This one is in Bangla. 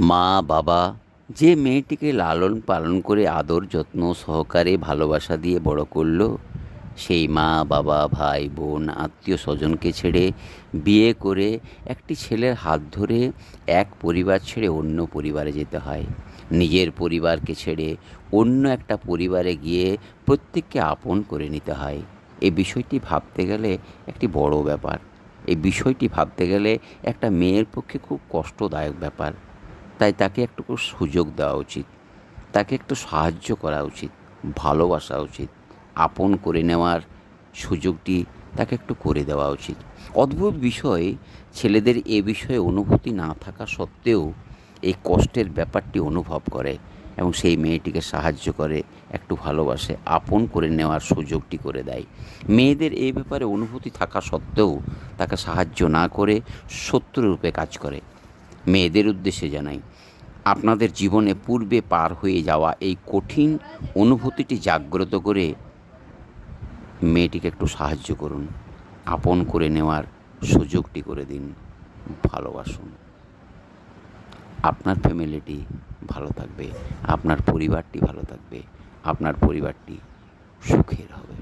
মা, বাবা, যে মেয়েটিকে লালন পালন করে আদর, যত্ন সহকারে ভালোবাসা দিয়ে বড় করল, সেই মা, বাবা, ভাই, বোন, আত্মীয় স্বজনকে ছেড়ে বিয়ে করে একটি ছেলের হাত ধরে এক পরিবার ছেড়ে অন্য পরিবারে যেতে হয়। নিজের পরিবারকে ছেড়ে অন্য একটা পরিবারে গিয়ে প্রত্যেককে আপন করে নিতে হয়। এই বিষয়টি ভাবতে গেলে একটি বড় ব্যাপার। এই বিষয়টি ভাবতে গেলে একটা মেয়ের পক্ষে খুব কষ্টদায়ক ব্যাপার। তাই তাকে একটু সুযোগ দেওয়া উচিত। তাকে একটু সাহায্য করা উচিত, ভালোবাসা উচিত, আপন করে নেওয়ার সুযোগটি তাকে একটু করে দেওয়া উচিত। অদ্ভুত বিষয়, ছেলেদের এ বিষয়ে অনুভূতি না থাকা সত্ত্বেও এই কষ্টের ব্যাপারটি অনুভব করে এবং সেই মেয়েটিকে সাহায্য করে, একটু ভালোবাসে, আপন করে নেওয়ার সুযোগটি করে দেয়। মেয়েদের এই ব্যাপারে অনুভূতি থাকা সত্ত্বেও তাকে সাহায্য না করে শত্রুরূপে কাজ করে। মেয়েদের উদ্দেশ্যে জানাই, আপনাদের জীবনে পূর্বে পার হয়ে যাওয়া এই কঠিন অনুভূতিটি জাগ্রত করে মেয়েটিকে একটু সাহায্য করুন, আপন করে নেওয়ার সুযোগটি করে দিন, ভালোবাসুন। আপনার ফ্যামিলিটি ভালো থাকবে, আপনার পরিবারটি ভালো থাকবে, আপনার পরিবারটি সুখের হবে।